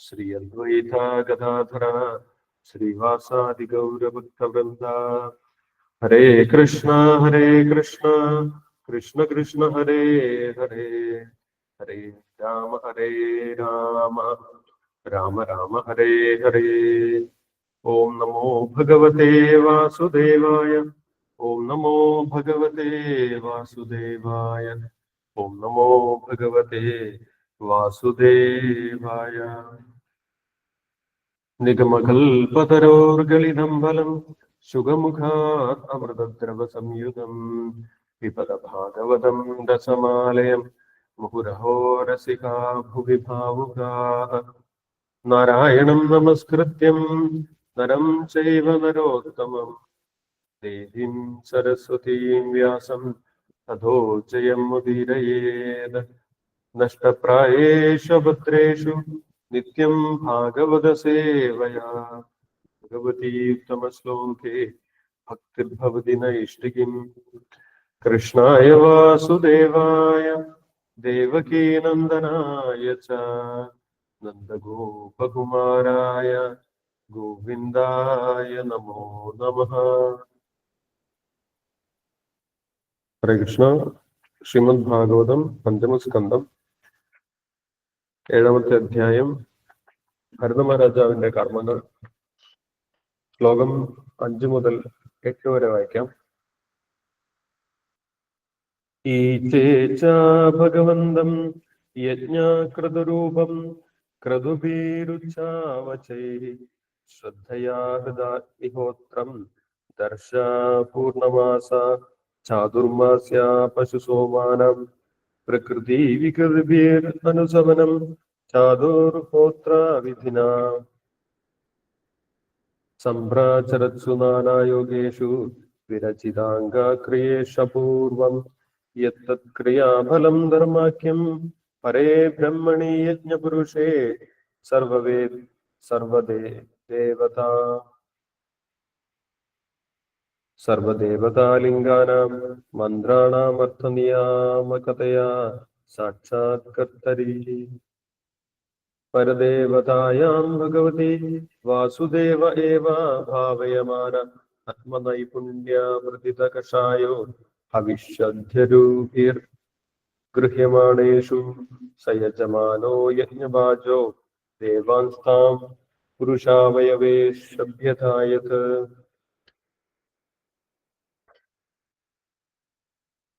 ശ്രീ അദ്വൈത ഗദാധര ശ്രീവാസാദി ഗൗരഭക്തവൃന്ദ ഹരേ കൃഷ്ണ ഹരേ കൃഷ്ണ കൃഷ്ണ കൃഷ്ണ ഹരേ ഹരേ ഹരേ രാമ ഹരേ രാമ രാമ രാമ ഹരേ ഹരേ ഓം നമോ ഭഗവതേ വാസുദേവായ ഓം നമോ ഭഗവതേ വാസുദേവായ ഓം നമോ ഭഗവതേ വാസുദേവായ നിഗമകൽപതരോർഗളിതം ഫലം സുഖമുഖാത് അമൃതദ്രവ സംയുതം വിപദ ഭാഗവതം ദസമാലയം മുഹുരഹോ രസികാ ഭുവി ഭാവുകാ നാരായണം നമസ്കൃത്യം നരം ചൈവ നരോത്തമം. ദേവീം സരസ്വതീം വ്യാസം തഥോ ജയം നഷ്ടപ്രായേഷു नित्यं भागवतसेवया भगवतीतमश्लोके भक्तिर्भवति न इष्टिकिम् कृष्णाय वासुदेवाय देवकीनन्दनाय च, नन्दगोपकुमाराय, गोविन्दाय नमो नमः। हरे कृष्ण। पंचम पञ्चमस्कन्दम्। ഏഴാമത്തെ അധ്യായം ഭരതമഹാരാജാവിന്റെ കർമ്മങ്ങൾ. ശ്ലോകം അഞ്ചു മുതൽ എട്ട് വരെ വായിക്കാം. ഈചേച്ച ഭഗവന്തം യജ്ഞാകൃതരൂപം ക്രതുഭീരുച്ചാവചൈ. ശ്രദ്ധയാ ദർശ പൂർണമാസ ചാതുർമാസ്യ പശുസോമാനം പ്രകൃതി വികൃതിഭിർ അനുസവനം ചാതുർഹോത്ര വിധിന സംഭ്രാചരത്സു നാനായോഗേഷു വിരചിതാംഗക്രിയേഷപൂർവം യത്തത്ക്രിയാഫലം ധർമാഖ്യം പരേ ബ്രഹ്മണി യജ്ഞപുരുഷേ സർവവേ സർവദേ ദേവതാ. സർവദേവതാലിംഗാനാം മന്ത്രാണാമർത്ഥനിയാമകതയാ സാക്ഷാത്കർത്തരീ. പരദേവതായാം ഭഗവതി വാസുദേവ ഏവ ഭാവയമാന ആത്മനൈപുണ്യാമൃതിതകഷായോ ഭവിഷ്യധ്യരൂപിർ ഗൃഹ്യമാണേഷു സയജമാനോ യജ്ഞഭാജോ ദേവാൻസ്താം പുരുഷാവയവേ ശഭ്യതായത്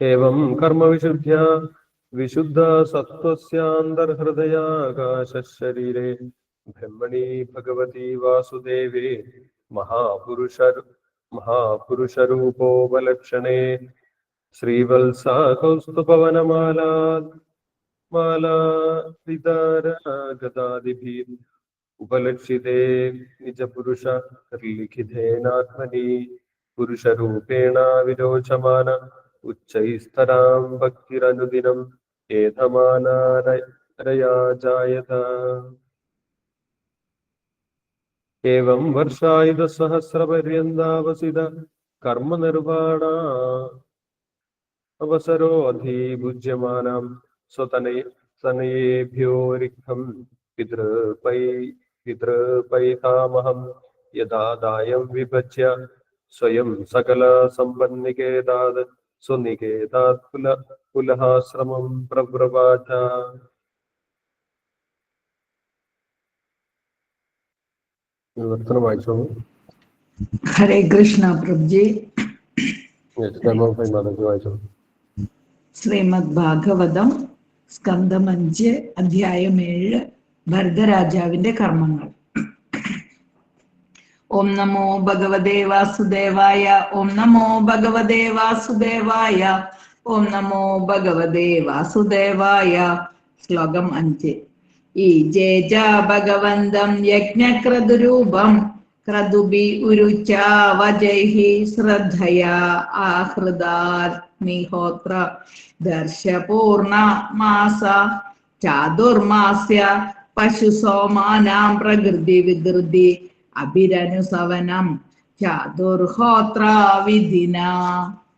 एवं कर्मविशुद्ध्या विशुद्ध सत्त्वस्यान्तर्हृदयाकाशशरीरे ब्रह्मणि भगवती वासुदेवे महापुरुष महापुरुषरूपोपलक्षणे श्रीवत्सा कौस्तुभवनमाला मालादितारगदादिभिः उपलक्षिते निजपुरुष लिखितेनात्मनि पुरुषरूपेण विरोचमान ഉച്ചൈസ്തരാം ഭക്തിരനുദിനം ഏതമാനാരയാ ജായത ഏവം വർഷായുധ സഹസ്രപര്യന്താവസിത കർമ്മനിർവാണ അവസരോധീഭുജ്യമാനം സ്വതനയ സനയേഭ്യോരിഖം പിതൃപൈ പിതൃപൈതാമഹം യഥാദായം വിഭജ്യ സ്വയം സകല സമ്പന്നികേതാത് സ്വനികേതാത് കുല കുലഹാശ്രമം പ്രവ്രവാച. വിവർത്തനം വായിച്ചോളൂ ഹരേ കൃഷ്ണ പ്രഭുജി. ശ്രീമദ് ഭാഗവതം സ്കന്ധം അഞ്ച് അധ്യായം ഏഴ് ഭരതരാജാവിന്റെ കർമ്മങ്ങൾ. ഓം നമോ ഭഗവതേ വാസുദേവായ ഓം നമോ ഭഗവതേ വാസുദേവായ ഓം നമോ ഭഗവതേ വാസുദേവായ ശ്ലോകം അഞ്ച് ഈ ജേജ ഭഗവന്തം യജ്ഞക്രതുരൂപം ക്രതുബി ഉരുച്ച വജൈഹി ശ്രദ്ധയാ ആഹൃദാഗ്നിഹോത്ര ദർശപൂർണ മാസ ചാതുർമാസ്യ പശുസോമാനാം പ്രകൃതി വികൃതി അഭിരനുസവനം ചാതുർഹോത്ര വിധിന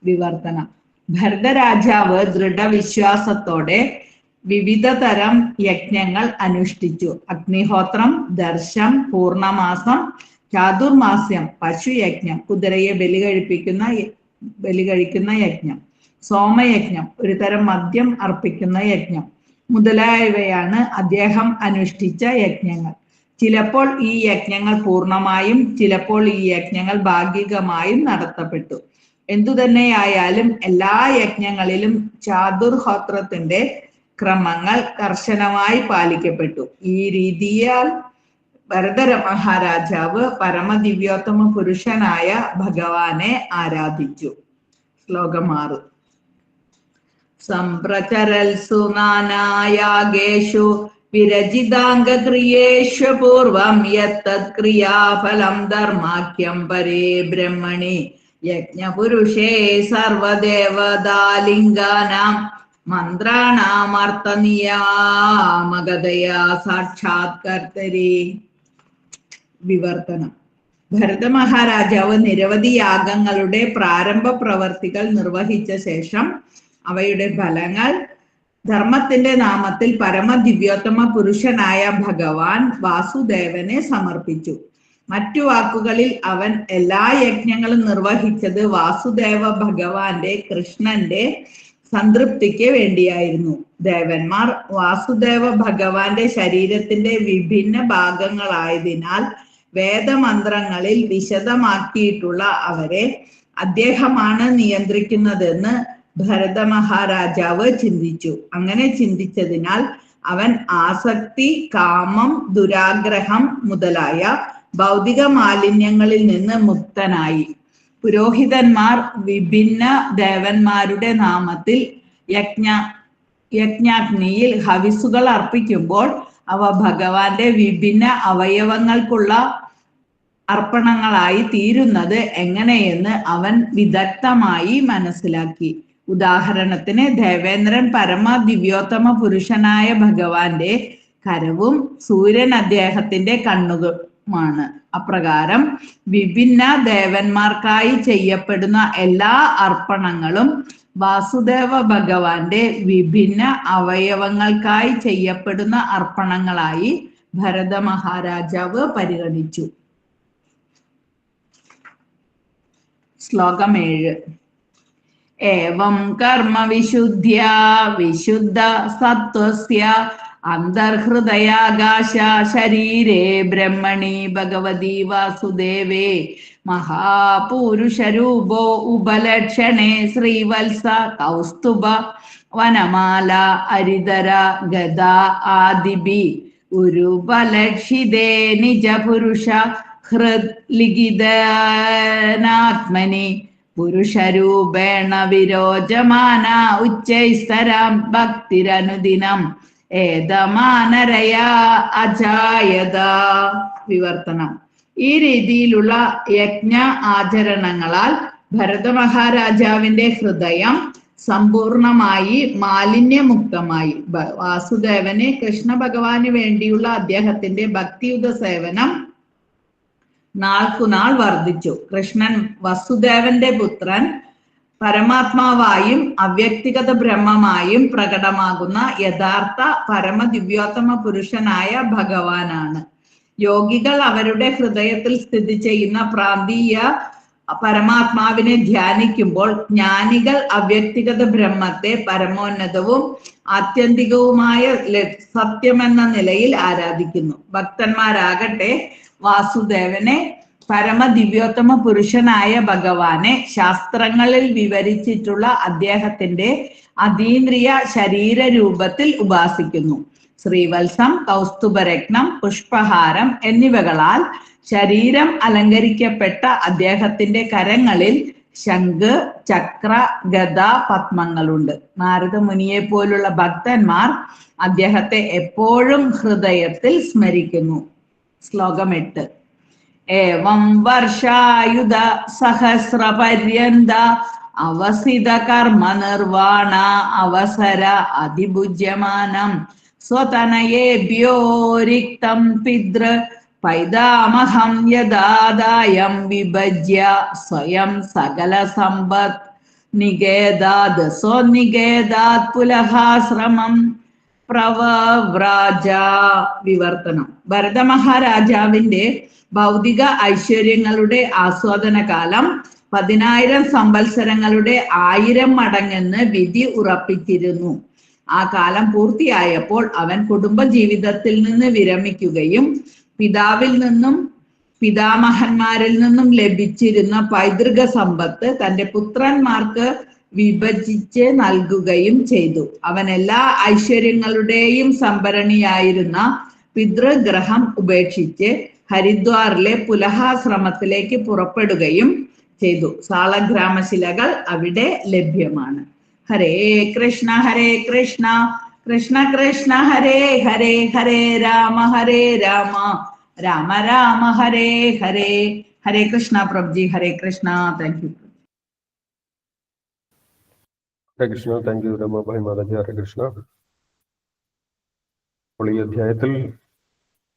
വിവർത്തനം ഭരതരാജാവ് ദൃഢവിശ്വാസത്തോടെ വിവിധ തരം യജ്ഞങ്ങൾ അനുഷ്ഠിച്ചു. അഗ്നിഹോത്രം ദർശം പൂർണമാസം ചാതുർമാസ്യം പശുയജ്ഞം കുതിരയെ ബലി കഴിപ്പിക്കുന്ന ബലി കഴിക്കുന്ന യജ്ഞം സോമയജ്ഞം ഒരു തരം മദ്യം അർപ്പിക്കുന്ന യജ്ഞം മുതലായവയാണ് അദ്ദേഹം അനുഷ്ഠിച്ച യജ്ഞങ്ങൾ. ചിലപ്പോൾ ഈ യജ്ഞങ്ങൾ പൂർണമായും ചിലപ്പോൾ ഈ യജ്ഞങ്ങൾ ഭാഗികമായും നടത്തപ്പെട്ടു. എന്തുതന്നെയായാലും എല്ലാ യജ്ഞങ്ങളിലും ചാതുർഹോത്രത്തിന്റെ ക്രമങ്ങൾ കർശനമായി പാലിക്കപ്പെട്ടു. ഈ രീതിയാൽ ഭരതര മഹാരാജാവ് പരമദിവ്യോത്തമ പുരുഷനായ ഭഗവാനെ ആരാധിച്ചു. ശ്ലോകം ആറ്. സംപ്രചരൽസു നാനായാഗേഷു വിരചിതാംഗക്രിയേഷു പൂർവം യത്തത്ക്രിയാഫലം ധർമാഖ്യം പരേ ബ്രഹ്മണി. യജ്ഞപുരുഷേ സർവദേവതാലിംഗാനാം മന്ത്രാണാമർത്ഥനിയാമകതയാ സാക്ഷാത്കർത്തരി. വിവർത്തനം. ഭരത മഹാരാജാവ് നിരവധി യാഗങ്ങളുടെ പ്രാരംഭ പ്രവർത്തികൾ നിർവഹിച്ച ശേഷം അവയുടെ ഫലങ്ങൾ ധർമ്മത്തിന്റെ നാമത്തിൽ പരമദിവ്യോത്തമ പുരുഷനായ ഭഗവാൻ വാസുദേവനെ സമർപ്പിച്ചു. മറ്റു വാക്കുകളിൽ അവൻ എല്ലാ യജ്ഞങ്ങളും നിർവഹിച്ചത് വാസുദേവ ഭഗവാന്റെ കൃഷ്ണന്റെ സംതൃപ്തിക്ക് വേണ്ടിയായിരുന്നു. ദേവന്മാർ വാസുദേവ ഭഗവാന്റെ ശരീരത്തിന്റെ വിഭിന്ന ഭാഗങ്ങളായതിനാൽ വേദമന്ത്രങ്ങളിൽ വിശദമാക്കിയിട്ടുള്ള അവരെ അദ്ദേഹമാണ് നിയന്ത്രിക്കുന്നതെന്ന് ഭരത മഹാരാജാവ് ചിന്തിച്ചു. അങ്ങനെ ചിന്തിച്ചതിനാൽ അവൻ ആസക്തി കാമം ദുരാഗ്രഹം മുതലായ ഭൗതിക മാലിന്യങ്ങളിൽ നിന്ന് മുക്തനായി. പുരോഹിതന്മാർ വിഭിന്ന ദേവന്മാരുടെ നാമത്തിൽ യജ്ഞ യജ്ഞാഗ്നിയിൽ ഹവിസുകൾ അർപ്പിക്കുമ്പോൾ അവ ഭഗവാന്റെ വിഭിന്ന അവയവങ്ങൾക്കുള്ള അർപ്പണങ്ങളായി തീരുന്നത് എങ്ങനെയെന്ന് അവൻ വിദഗ്ധമായി മനസ്സിലാക്കി. ഉദാഹരണത്തിന് ദേവേന്ദ്രൻ പരമ ദിവ്യോത്തമ പുരുഷനായ ഭഗവാന്റെ കരവും സൂര്യൻ അദ്ദേഹത്തിന്റെ കണ്ണുകളുമാണ്. അപ്രകാരം വിഭിന്ന ദേവന്മാർക്കായി ചെയ്യപ്പെടുന്ന എല്ലാ അർപ്പണങ്ങളും വാസുദേവ ഭഗവാന്റെ വിഭിന്ന അവയവങ്ങൾക്കായി ചെയ്യപ്പെടുന്ന അർപ്പണങ്ങളായി ഭരത മഹാരാജാവ് പരിഗണിച്ചു. ശ്ലോകം ഏഴ്. ഏവം കർമ്മ വിശുദ്ധ്യ വിശുദ്ധ സത്വസ്യ അന്തർഹൃദയാകാശ ശരീരേ ബ്രഹ്മണി ഭഗവതി വാസുദേവേ. മഹാപൂരുഷരൂപോ ഉപലക്ഷണേ ശ്രീവത്സ കൗസ്തുഭ വനമാല അരിതര ഗദ ആദിബി. ഉരുപലക്ഷിതേ നിജപുരുഷ ഹൃദ് ലിഖിതനാത്മനി. പുരുഷരൂപേണ വിരോചമാന ഉച്ചൈസ്തരാം ഭക്തിരനുദിനം. ഏതമാനരയാ അജായത. വിവർത്തനം. ഈ രീതിയിലുള്ള യജ്ഞ ആചരണങ്ങളാൽ ഭരത മഹാരാജാവിന്റെ ഹൃദയം സമ്പൂർണമായി മാലിന്യമുക്തമായി. വാസുദേവന് കൃഷ്ണ ഭഗവാന് വേണ്ടിയുള്ള അദ്ദേഹത്തിന്റെ ഭക്തിയുത സേവനം നാൾക്കുനാൾ വർദ്ധിച്ചു. കൃഷ്ണൻ വസുദേവന്റെ പുത്രൻ പരമാത്മാവായും അവ്യക്തിഗത ബ്രഹ്മമായും പ്രകടമാകുന്ന യഥാർത്ഥ പരമ ദിവ്യോത്തമ പുരുഷനായ ഭഗവാനാണ്. യോഗികൾ അവരുടെ ഹൃദയത്തിൽ സ്ഥിതി ചെയ്യുന്ന പ്രാന്തീയ പരമാത്മാവിനെ ധ്യാനിക്കുമ്പോൾ ജ്ഞാനികൾ അവ്യക്തിഗത ബ്രഹ്മത്തെ പരമോന്നതവും ആത്യന്തികവുമായ സത്യമെന്ന നിലയിൽ ആരാധിക്കുന്നു. ഭക്തന്മാരാകട്ടെ വാസുദേവനെ പരമ ദിവ്യോത്തമ പുരുഷനായ ഭഗവാനെ ശാസ്ത്രങ്ങളിൽ വിവരിച്ചിട്ടുള്ള അദ്ദേഹത്തിന്റെ അതീന്ദ്രിയ ശരീര രൂപത്തിൽ ഉപാസിക്കുന്നു. ശ്രീവത്സം കൗസ്തുഭരത്നം പുഷ്പഹാരം എന്നിവകളാൽ ശരീരം അലങ്കരിക്കപ്പെട്ട അദ്ദേഹത്തിന്റെ കരങ്ങളിൽ ശംഖ് ചക്ര ഗത പത്മങ്ങളുണ്ട്. നാരദ മുനിയെ പോലുള്ള ഭക്തന്മാർ അദ്ദേഹത്തെ എപ്പോഴും ഹൃദയത്തിൽ സ്മരിക്കുന്നു. ശ്ലോകം എട്ട്. ഏവം വർഷായുധ സഹസ്രപര്യന്ത അവസിത കർമ്മ നിർവാണ അവസര അതിഭുജ്യമാനം. സ്വതനയേഭ്യോ റിക്തം പിതൃ പൈതാമഹം യദാദായം വിഭജ്യ സ്വയം സകല സമ്പത് നികേതാത് സ്വനികേതാത് പുലഹാശ്രമം. പ്രവവ്രാജ വിവർത്തനം ഭരത മഹാരാജാവിന്റെ ഭൗതിക ഐശ്വര്യങ്ങളുടെ ആസ്വാദന കാലം പതിനായിരം സംവത്സരങ്ങളുടെ ആയിരം മടങ്ങെന്ന് വിധി ഉറപ്പിച്ചിരുന്നു. ആ കാലം പൂർത്തിയായപ്പോൾ അവൻ കുടുംബ ജീവിതത്തിൽ നിന്ന് വിരമിക്കുകയും പിതാവിൽ നിന്നും പിതാമഹന്മാരിൽ നിന്നും ലഭിച്ചിരുന്ന പൈതൃക സമ്പത്ത് തന്റെ പുത്രന്മാർക്ക് വിഭജിച്ച് നൽകുകയും ചെയ്തു. അവൻ എല്ലാ ഐശ്വര്യങ്ങളുടെയും സംഭരണിയായിരുന്ന പിതൃഗ്രഹം ഉപേക്ഷിച്ച് ഹരിദ്വാറിലെ പുലഹാശ്രമത്തിലേക്ക് പുറപ്പെടുകയും ചെയ്തു. സാളഗ്രാമശിലകൾ അവിടെ ലഭ്യമാണ്. Hare Krishna Hare Krishna Krishna Krishna Hare Hare Hare Rama Hare Rama Rama Rama Hare Hare. Hare Krishna Prabhuji Hare Krishna. Thank you Hare Krishna. Thank you Ramabai Mataji Hare Krishna. അപ്പോൾ ഈ അധ്യായത്തിൽ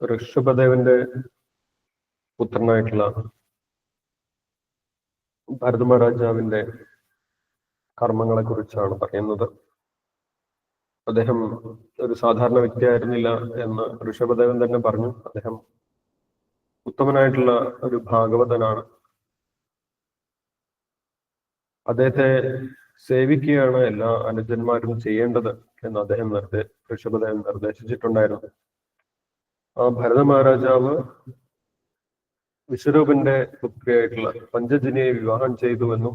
ഋഷഭദേവന്റെ പുത്രനായിട്ടുള്ള ഭരത മഹാരാജാവിന്റെ കർമ്മങ്ങളെ കുറിച്ചാണ് പറയുന്നത്. അദ്ദേഹം ഒരു സാധാരണ വ്യക്തിയായിരുന്നില്ല എന്ന് ഋഷഭദേവൻ തന്നെ പറഞ്ഞു. അദ്ദേഹം ഉത്തമനായിട്ടുള്ള ഒരു ഭാഗവതനാണ്. അദ്ദേഹത്തെ സേവിക്കുകയാണ് എല്ലാ അനുജന്മാരും ചെയ്യേണ്ടത് എന്ന് അദ്ദേഹം നിർദ്ദേ ഋഷഭദേവൻ നിർദ്ദേശിച്ചിട്ടുണ്ടായിരുന്നു. ആ ഭരത മഹാരാജാവ് വിശ്വരൂപന്റെ പുത്രിയായിട്ടുള്ള പഞ്ചജനിയെ വിവാഹം ചെയ്തുവെന്നും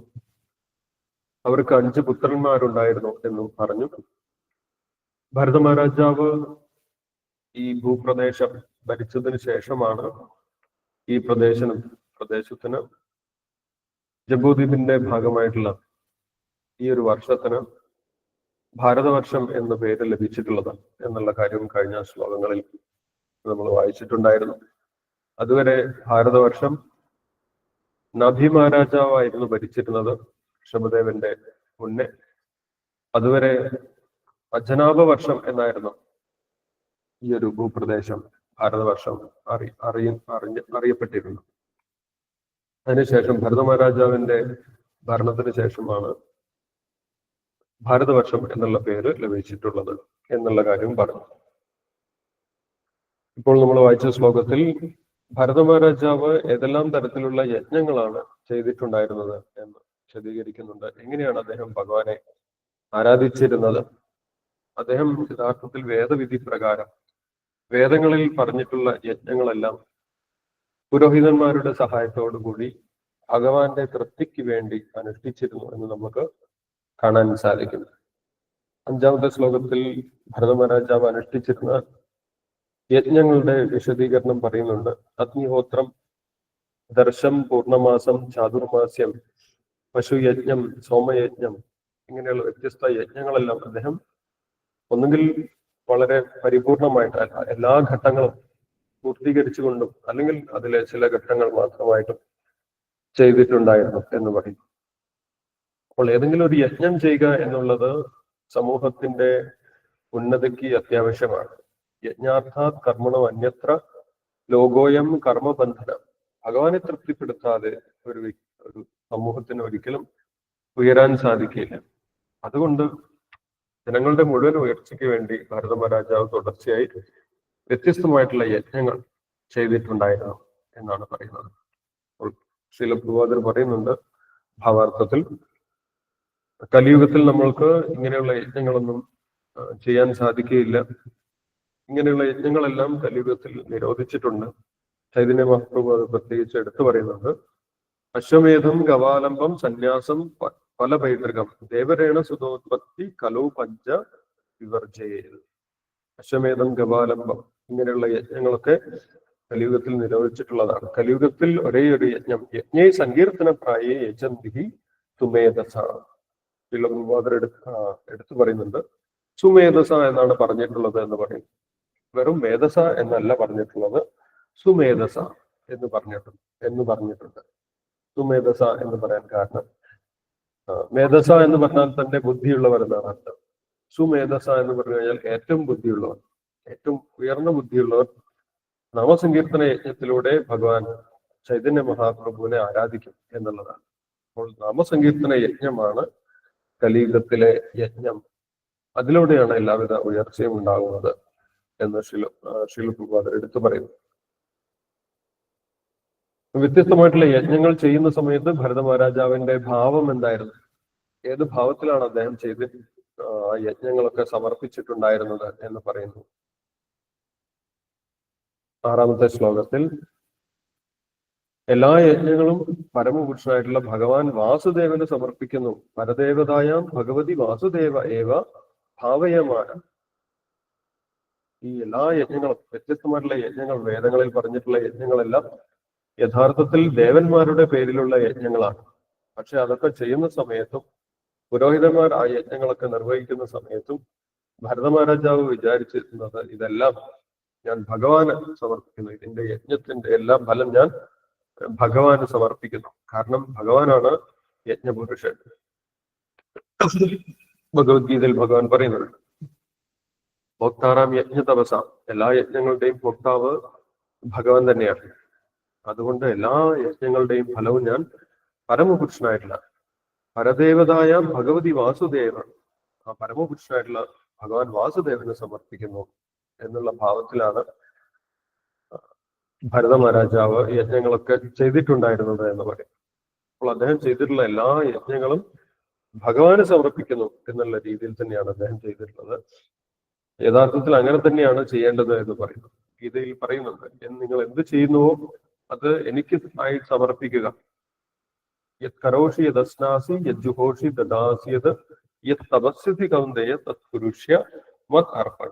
അവർക്ക് അഞ്ച് പുത്രന്മാരുണ്ടായിരുന്നു എന്നും പറഞ്ഞു. ഭരത മഹാരാജാവ് ഈ ഭൂപ്രദേശം ഭരിച്ചതിന് ശേഷമാണ് ഈ പ്രദേശം പ്രദേശത്തിന് ജംബൂദ്വീപിന്റെ ഭാഗമായിട്ടുള്ള ഈ ഒരു വർഷത്തിന് ഭാരതവർഷം എന്ന പേര് ലഭിച്ചിട്ടുള്ളത് എന്നുള്ള കാര്യവും കഴിഞ്ഞ ശ്ലോകങ്ങളിൽ നമ്മൾ വായിച്ചിട്ടുണ്ടായിരുന്നു. അതുവരെ ഭാരതവർഷം നഭി മഹാരാജാവായിരുന്നു ഭരിച്ചിരുന്നത് ഋഷഭദേവന്റെ മുന്നേ. അതുവരെ അജനാഭ വർഷം എന്നായിരുന്നു ഈ ഒരു ഭൂപ്രദേശം ഭാരതവർഷം അറി അറിയ അറിഞ്ഞ അറിയപ്പെട്ടിരുന്നു അതിനുശേഷം ഭരത മഹാരാജാവിന്റെ ഭരണത്തിന് ശേഷമാണ് ഭാരതവർഷം എന്നുള്ള പേര് ലഭിച്ചിട്ടുള്ളത് എന്നുള്ള കാര്യം പറഞ്ഞു. ഇപ്പോൾ നമ്മൾ വായിച്ച ശ്ലോകത്തിൽ ഭരത മഹാരാജാവ് ഏതെല്ലാം തരത്തിലുള്ള യജ്ഞങ്ങളാണ് ചെയ്തിട്ടുണ്ടായിരുന്നത് എന്ന് വിശദീകരിക്കുന്നുണ്ട്. എങ്ങനെയാണ് അദ്ദേഹം ഭഗവാനെ ആരാധിച്ചിരുന്നത്? അദ്ദേഹം യഥാർത്ഥത്തിൽ വേദവിധി പ്രകാരം വേദങ്ങളിൽ പറഞ്ഞിട്ടുള്ള യജ്ഞങ്ങളെല്ലാം പുരോഹിതന്മാരുടെ സഹായത്തോടു കൂടി ഭഗവാന്റെ തൃപ്തിക്ക് വേണ്ടി അനുഷ്ഠിച്ചിരുന്നു എന്ന് നമുക്ക് കാണാൻ സാധിക്കും. അഞ്ചാമത്തെ ശ്ലോകത്തിൽ ഭരതമഹാരാജാവ് അനുഷ്ഠിച്ചിരുന്ന യജ്ഞങ്ങളുടെ വിശദീകരണം പറയുന്നുണ്ട്. അഗ്നിഹോത്രം ദർശം പൂർണമാസം ചാതുർമാസ്യം പശുയജ്ഞം സോമയജ്ഞം ഇങ്ങനെയുള്ള വ്യത്യസ്ത യജ്ഞങ്ങളെല്ലാം അദ്ദേഹം ഒന്നുകിൽ വളരെ പരിപൂർണമായിട്ട് എല്ലാ ഘട്ടങ്ങളും പൂർത്തീകരിച്ചുകൊണ്ടും അല്ലെങ്കിൽ അതിലെ ചില ഘട്ടങ്ങൾ മാത്രമായിട്ടും ചെയ്തിട്ടുണ്ടായിരുന്നു എന്ന് പറയും. അപ്പോൾ ഏതെങ്കിലും ഒരു യജ്ഞം ചെയ്യുക എന്നുള്ളത് സമൂഹത്തിന്റെ ഉന്നതിക്ക് അത്യാവശ്യമാണ്. യജ്ഞാർത്ഥാത് കർമ്മണം അന്യത്ര ലോകോയം കർമ്മബന്ധനം. ഭഗവാനെ തൃപ്തിപ്പെടുത്താതെ ഒരു ഒരു സമൂഹത്തിന് ഒരിക്കലും ഉയരാൻ സാധിക്കില്ല. അതുകൊണ്ട് ജനങ്ങളുടെ മുഴുവൻ ഉയർച്ചയ്ക്ക് വേണ്ടി ഭാരത മഹാരാജാവ് തുടർച്ചയായി വ്യത്യസ്തമായിട്ടുള്ള യജ്ഞങ്ങൾ ചെയ്തിട്ടുണ്ടായിരുന്നു എന്നാണ് പറയുന്നത്. അപ്പോൾ ശ്രീല പറയുന്നുണ്ട് ഭാവാർത്ഥത്തിൽ കലിയുഗത്തിൽ നമ്മൾക്ക് ഇങ്ങനെയുള്ള യജ്ഞങ്ങളൊന്നും ചെയ്യാൻ സാധിക്കുകയില്ല. ഇങ്ങനെയുള്ള യജ്ഞങ്ങളെല്ലാം കലിയുഗത്തിൽ നിരോധിച്ചിട്ടുണ്ട്. ചൈതന്യ മഹാപ്രഭു അത് പ്രത്യേകിച്ച് എടുത്തു പറയുന്നത് അശ്വമേധം ഗവാലംബം സന്യാസം പല പൈതൃകം ദേവരേണ സുതോത്പത്തി കലോ പഞ്ച വിവർജയ അശ്വമേധം ഗവാലംബം ഇങ്ങനെയുള്ള യജ്ഞങ്ങളൊക്കെ കലിയുഗത്തിൽ നിരോധിച്ചിട്ടുള്ളതാണ്. കലിയുഗത്തിൽ ഒരേ ഒരു യജ്ഞം യജ്ഞേ സങ്കീർത്തന പ്രായേ യജന്തി സുമേധസ വിളംബാദർ എടുത്ത് എടുത്തു പറയുന്നുണ്ട്. സുമേധസ എന്നാണ് പറഞ്ഞിട്ടുള്ളത് എന്ന് പറയും. വെറും മേധസ എന്നല്ല പറഞ്ഞിട്ടുള്ളത്. സുമേധസ എന്ന് പറഞ്ഞിട്ടുണ്ട് എന്ന് പറഞ്ഞിട്ടുണ്ട്. സുമേധസ എന്ന് പറയാൻ കാരണം മേധസ എന്ന് പറഞ്ഞാൽ തന്റെ ബുദ്ധിയുള്ളവർ എന്നാണ് അർത്ഥം. സുമേധസ എന്ന് പറഞ്ഞു കഴിഞ്ഞാൽ ഏറ്റവും ബുദ്ധിയുള്ളവർ ഏറ്റവും ഉയർന്ന ബുദ്ധിയുള്ളവർ. നവസങ്കീർത്തന യജ്ഞത്തിലൂടെ ഭഗവാൻ ചൈതന്യ മഹാപ്രഭുവിനെ ആരാധിക്കും എന്നുള്ളതാണ്. അപ്പോൾ നാമസങ്കീർത്തന യജ്ഞമാണ് കലിയുഗത്തിലെ യജ്ഞം അതിലൂടെയാണ് എല്ലാവിധ ഉയർച്ചയും ഉണ്ടാകുന്നത് എന്ന് ശില ശിലപ്രഭാതർ എടുത്തു പറയുന്നു. വ്യത്യസ്തമായിട്ടുള്ള യജ്ഞങ്ങൾ ചെയ്യുന്ന സമയത്ത് ഭരത മഹാരാജാവിന്റെ ഭാവം എന്തായിരുന്നു? ഏത് ഭാവത്തിലാണ് അദ്ദേഹം ചെയ്ത് ആ യജ്ഞങ്ങളൊക്കെ സമർപ്പിച്ചിട്ടുണ്ടായിരുന്നത് എന്ന് പറയുന്നു? ആറാമത്തെ ശ്ലോകത്തിൽ എല്ലാ യജ്ഞങ്ങളും പരമപുരുഷനായിട്ടുള്ള ഭഗവാൻ വാസുദേവന് സമർപ്പിക്കുന്നു. പരദേവതായാം ഭഗവതി വാസുദേവ ഏവ ഭാവയമാന. ഈ എല്ലാ യജ്ഞങ്ങളും വ്യത്യസ്തമായിട്ടുള്ള യജ്ഞങ്ങൾ വേദങ്ങളിൽ പറഞ്ഞിട്ടുള്ള യജ്ഞങ്ങളെല്ലാം യഥാർത്ഥത്തിൽ ദേവന്മാരുടെ പേരിലുള്ള യജ്ഞങ്ങളാണ്. പക്ഷെ അതൊക്കെ ചെയ്യുന്ന സമയത്തും പുരോഹിതന്മാർ ആ യജ്ഞങ്ങളൊക്കെ നിർവഹിക്കുന്ന സമയത്തും ഭരതമഹാരാജാവ് വിചാരിച്ചിരുന്നത് ഇതെല്ലാം ഞാൻ ഭഗവാന് സമർപ്പിക്കുന്നു. ഇതിന്റെ യജ്ഞത്തിന്റെ എല്ലാം ഫലം ഞാൻ ഭഗവാന് സമർപ്പിക്കുന്നു. കാരണം ഭഗവാനാണ് യജ്ഞപുരുഷൻ. ഭഗവത്ഗീതയിൽ ഭഗവാൻ പറയുന്നത് ഭോക്താറാം യജ്ഞ തപസ എല്ലാ യജ്ഞങ്ങളുടെയും ഭോക്താവ് ഭഗവാൻ തന്നെയാണ്. അതുകൊണ്ട് എല്ലാ യജ്ഞങ്ങളുടെയും ഫലവും ഞാൻ പരമപുരുഷനായിട്ടുള്ള പരദേവതായ ഭഗവതി വാസുദേവൻ ആ പരമപുരുഷനായിട്ടുള്ള ഭഗവാൻ വാസുദേവനെ സമർപ്പിക്കുന്നു എന്നുള്ള ഭാവത്തിലാണ് ഭരത മഹാരാജാവ് യജ്ഞങ്ങളൊക്കെ ചെയ്തിട്ടുണ്ടായിരുന്നത് എന്ന് പറയും അപ്പോൾ അദ്ദേഹം ചെയ്തിട്ടുള്ള എല്ലാ യജ്ഞങ്ങളും ഭഗവാന് സമർപ്പിക്കുന്നു എന്നുള്ള രീതിയിൽ തന്നെയാണ് അദ്ദേഹം ചെയ്തിട്ടുള്ളത്. യഥാർത്ഥത്തിൽ അങ്ങനെ തന്നെയാണ് ചെയ്യേണ്ടത് എന്ന് പറയുന്നു ഗീതയിൽ പറയുന്നുണ്ട് നിങ്ങൾ എന്ത് ചെയ്യുന്നുവോ അത് എനിക്ക് ആയി സമർപ്പിക്കുക. യത് കരോഷി യദസ്നാസി യജ്ജുഹോഷി ദദാസിയത് യത് തപസ്യതി കൗന്ദയ തത് പുരുഷ്യ മത് അർപ്പൺ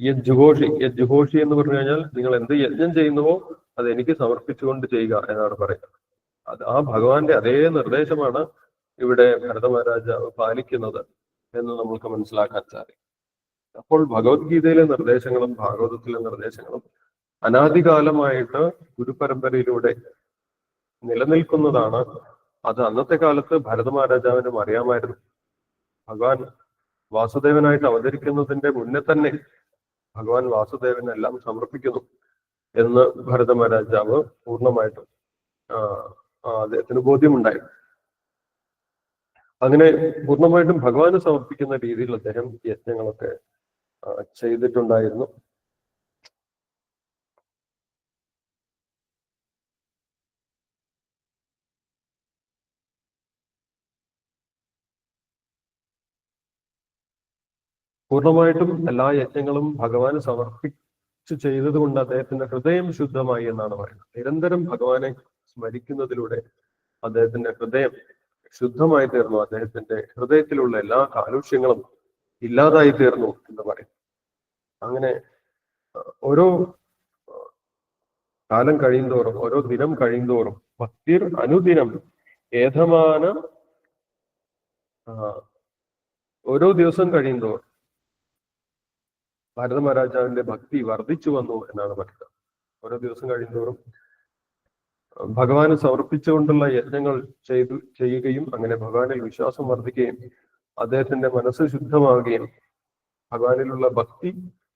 യജ്ജുഘോഷി യത് ജുഹോഷി എന്ന് പറഞ്ഞു കഴിഞ്ഞാൽ നിങ്ങൾ എന്ത് യജ്ഞം ചെയ്യുന്നുവോ അത് എനിക്ക് സമർപ്പിച്ചുകൊണ്ട് ചെയ്യുക എന്നാണ് പറയുന്നത്. അത് ആ ഭഗവാന്റെ അതേ നിർദ്ദേശമാണ് ഇവിടെ ഭരത പാലിക്കുന്നത് എന്ന് നമ്മൾക്ക് മനസ്സിലാക്കാൻ സാധിക്കും. അപ്പോൾ ഭഗവത്ഗീതയിലെ നിർദ്ദേശങ്ങളും ഭാഗവതത്തിലെ നിർദ്ദേശങ്ങളും അനാദികാലമായിട്ട് ഗുരുപരമ്പരയിലൂടെ നിലനിൽക്കുന്നതാണ്. അത് അന്നത്തെ കാലത്ത് ഭരത മഹാരാജാവിനും അറിയാമായിരുന്നു. ഭഗവാൻ വാസുദേവനായിട്ട് അവതരിക്കുന്നതിന്റെ മുന്നേ തന്നെ ഭഗവാൻ വാസുദേവനെല്ലാം സമർപ്പിക്കുന്നു എന്ന് ഭരതമഹാരാജാവ് പൂർണമായിട്ടും അദ്ദേഹത്തിന് ബോധ്യമുണ്ടായിരുന്നു അങ്ങനെ പൂർണമായിട്ടും ഭഗവാന് സമർപ്പിക്കുന്ന രീതിയിൽ അദ്ദേഹം യജ്ഞങ്ങളൊക്കെ ചെയ്തിട്ടുണ്ടായിരുന്നു. പൂർണമായിട്ടും എല്ലാ യജ്ഞങ്ങളും ഭഗവാന് സമർപ്പിച്ച് ചെയ്തത് കൊണ്ട് അദ്ദേഹത്തിന്റെ ഹൃദയം ശുദ്ധമായി എന്നാണ് പറയുന്നത്. നിരന്തരം ഭഗവാനെ സ്മരിക്കുന്നതിലൂടെ അദ്ദേഹത്തിന്റെ ഹൃദയം ശുദ്ധമായി തീർന്നു. അദ്ദേഹത്തിന്റെ ഹൃദയത്തിലുള്ള എല്ലാ കാലുഷ്യങ്ങളും ഇല്ലാതായി തീർന്നു എന്ന് പറയും. അങ്ങനെ ഓരോ കാലം കഴിയുന്തോറും ഓരോ ദിനം കഴിയുന്തോറും ഭക്തിർ അനുദിനം ഏതമാന ഓരോ ദിവസം കഴിയുന്തോറും ഭാരത മഹാരാജാവിന്റെ ഭക്തി വർദ്ധിച്ചു വന്നു എന്നാണ് പറയുന്നത് ഓരോ ദിവസം കഴിയുന്നതോറും ഭഗവാന് സമർപ്പിച്ചുകൊണ്ടുള്ള യജ്ഞങ്ങൾ ചെയ്തു ചെയ്യുകയും അങ്ങനെ ഭഗവാനിൽ വിശ്വാസം വർദ്ധിക്കുകയും അദ്ദേഹത്തിന്റെ മനസ്സ് ശുദ്ധമാവുകയും ഭഗവാനിലുള്ള ഭക്തി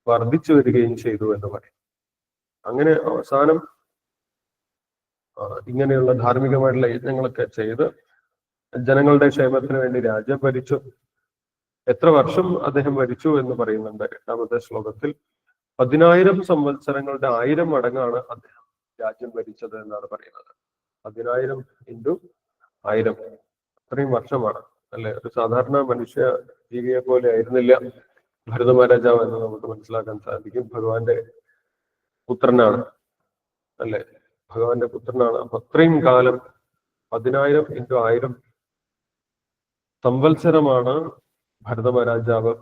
വർദ്ധിച്ചു വരികയും ചെയ്തു എന്ന് പറയും. അങ്ങനെ അവസാനം ഇങ്ങനെയുള്ള ധാർമ്മികമായിട്ടുള്ള യജ്ഞങ്ങളൊക്കെ ചെയ്ത് ജനങ്ങളുടെ ക്ഷേമത്തിന് വേണ്ടി രാജ്യം ഭരിച്ചു. എത്ര വർഷം അദ്ദേഹം ഭരിച്ചു എന്ന് പറയുന്നുണ്ട് എട്ടാമത്തെ ശ്ലോകത്തിൽ. പതിനായിരം സംവത്സരങ്ങളുടെ ആയിരം മടങ്ങാണ് അദ്ദേഹം രാജ്യം ഭരിച്ചത് എന്നാണ് പറയുന്നത്. പതിനായിരം ഇന്റു ആയിരം. അത്രയും വർഷമാണ് അല്ലെ? ഒരു സാധാരണ മനുഷ്യ ജീവിയെ പോലെ ആയിരുന്നില്ല ഭരത മഹാരാജാവ് എന്ന് നമുക്ക് മനസ്സിലാക്കാൻ സാധിക്കും. ഭഗവാന്റെ പുത്രനാണ് അല്ലെ? ഭഗവാന്റെ പുത്രനാണ്. അപ്പൊ അത്രയും കാലം പതിനായിരം ഇന്റു ആയിരം സംവത്സരമാണ് ഭരത മഹാരാജാവ്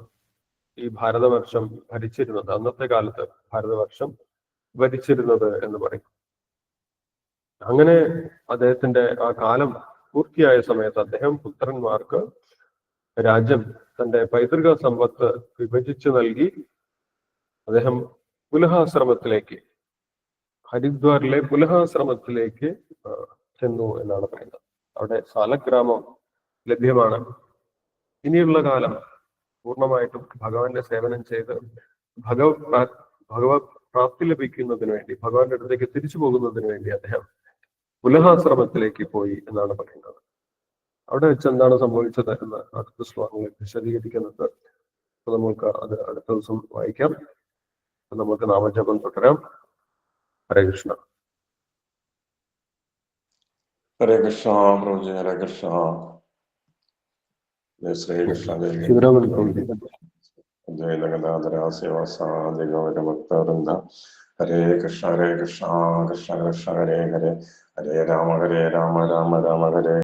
ഈ ഭാരതവർഷം ഭരിച്ചിരുന്നത് അന്നത്തെ കാലത്ത് ഭാരതവർഷം ഭരിച്ചിരുന്നത് എന്ന് പറയും. അങ്ങനെ അദ്ദേഹത്തിന്റെ ആ കാലം പൂർത്തിയായ സമയത്ത് അദ്ദേഹം പുത്രന്മാർക്ക് രാജ്യം തന്റെ പൈതൃക സമ്പത്ത് വിഭജിച്ചു നൽകി അദ്ദേഹം പുലഹാശ്രമത്തിലേക്ക് ഹരിദ്വാറിലെ പുലഹാശ്രമത്തിലേക്ക് ചെന്നു എന്നാണ് പറയുന്നത്. അവിടെ സാലഗ്രാമം ലഭ്യമാണ്. ഇനിയുള്ള കാലം പൂർണമായിട്ടും ഭഗവാന്റെ സേവനം ചെയ്ത് ഭഗവത് ഭഗവത് പ്രാപ്തി ലഭിക്കുന്നതിന് വേണ്ടി ഭഗവാന്റെ അടുത്തേക്ക് തിരിച്ചു പോകുന്നതിന് വേണ്ടി അദ്ദേഹം പുലഹാശ്രമത്തിലേക്ക് പോയി എന്നാണ് പറയുന്നത്. അവിടെ വെച്ച് എന്താണ് സംഭവിച്ചത് എന്ന് അടുത്ത ശ്ലോകങ്ങളിൽ വിശദീകരിക്കുന്നത്. നമുക്ക് അത് അടുത്ത ദിവസം വായിക്കാം. നമുക്ക് നാമജപം തുടരാം. ഹരേ കൃഷ്ണ. ഹരേ കൃഷ്ണ ഹരേ കൃഷ്ണ ജയ ശ്രീ കൃഷ്ണ ജയ ജയ ശിവരാമൻ സ്വാമി. അദ്വൈത ഗദാധര ശിവസാദി ഗൗരഭക്തവൃന്ദ ഹരേ കൃഷ്ണ ഹരേ കൃഷ്ണ കൃഷ്ണ കൃഷ്ണ ഹരേ ഹരേ. ഹരേ രാമ ഹരേ രാമ രാമ രാമ ഹരേ.